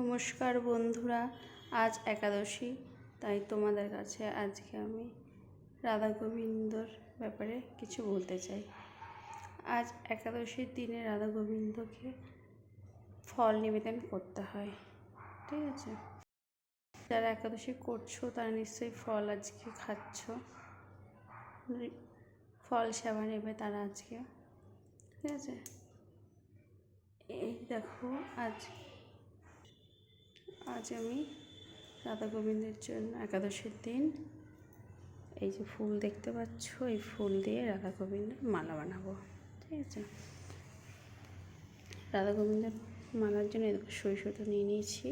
নমস্কার বন্ধুরা, আজ একাদশী, তাই তোমাদের কাছে আজকে আমি রাধা গোবিন্দর ব্যাপারে কিছু বলতে চাই। আজ একাদশীর দিনে রাধা গোবিন্দকে ফল নিবেদন করতে হয়, ঠিক আছে? যারা একাদশী করছ, তারা নিশ্চয়ই ফল আজকে খাচ্ছ। ফল সেবা নেবে তারা আজকে, ঠিক আছে? এই দেখো, আজ আজ আমি রাধা গোবিন্দের জন্য একাদশীর দিন এই যে ফুল দেখতে পাচ্ছ, এই ফুল দিয়ে রাধা গোবিন্দের মালা বানাবো। ঠিক আছে? রাধা গোবিন্দের মালার জন্য এরকম সুতো নিয়ে নিয়েছি।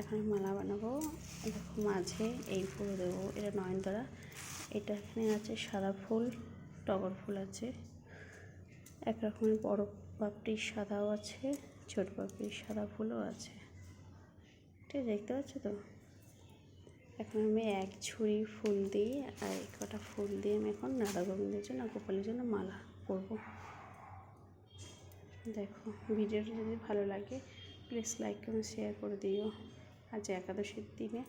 এখন মালা বানাবো। দেখো মাঝে এই ফুল দেবো, এটা নয়নতারা। এটা এখানে আছে সাদা ফুল, টগর ফুল আছে। এক রকমের বড় পাপড়ির সাদাও আছে, ছোট পাপড়ির সাদা ফুলও আছে। ঠিক দেখতে পাচ্ছ তো? এখন আমি এক ছুরি ফুল দিয়ে আর এক কটা ফুল দিয়ে আমি এখন রাধা গোবিন্দের জন্য, গোপালের জন্য মালা করব। দেখো, ভিডিওটা যদি ভালো লাগে প্লিজ লাইক কমেন্ট শেয়ার করে দিও। আজ একাদশীর দিনে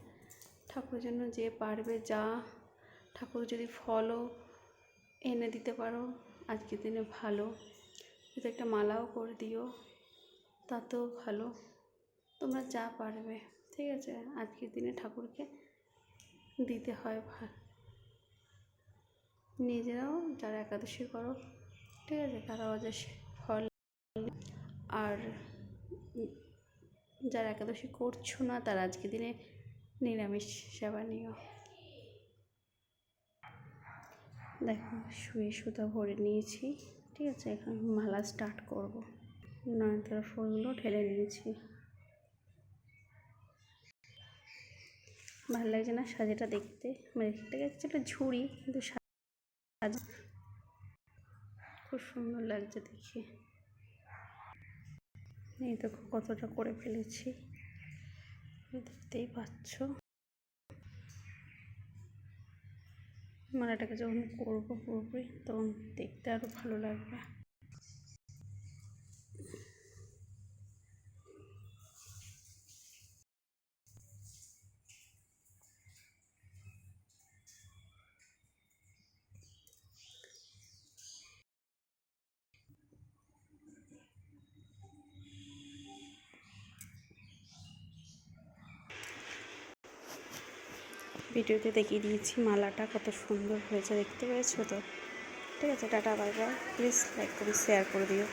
ঠাকুরের জন্য যে পারবে, যা ঠাকুর যদি ফলও এনে দিতে পারো, আজকের দিনে ভালো। যদি একটা মালাও করে দিও, তাতেও ভালো। তোমরা যা পারবে, ঠিক আছে? আজকের দিনে ঠাকুরকে দিতে হয় ভালো নিজেরাও যারা একাদশী করো, ঠিক আছে? তারাও যে ফল আর যারা একাদশী করছ না, তারা আজকের দিনে নিরামিষ সেবা নিও। দেখো, শুয়ে সুতা ভরে নিয়েছি, ঠিক আছে? এখন মালা স্টার্ট করব। নয়নতারা ফুলগুলো ঢেলে নিয়েছি। ভালো লাগছে না সাজাটা দেখতে। মানে গেছে একটা ঝুড়ি, কিন্তু সাজ খুব সুন্দর লাগছে দেখে। এই দেখো কতটা করে ফেলেছি। দেখতেই পাচ্ছ। মালাটাকে যখন করব পুরোপুরি, তখন দেখতে আরও ভালো লাগবে। ভিডিওতে দেখিয়ে দিয়েছি মালাটা কত সুন্দর হয়েছে, দেখতে পেয়েছ তো? ঠিক আছে, tata, bye bye. Please like করে শেয়ার করে দিও।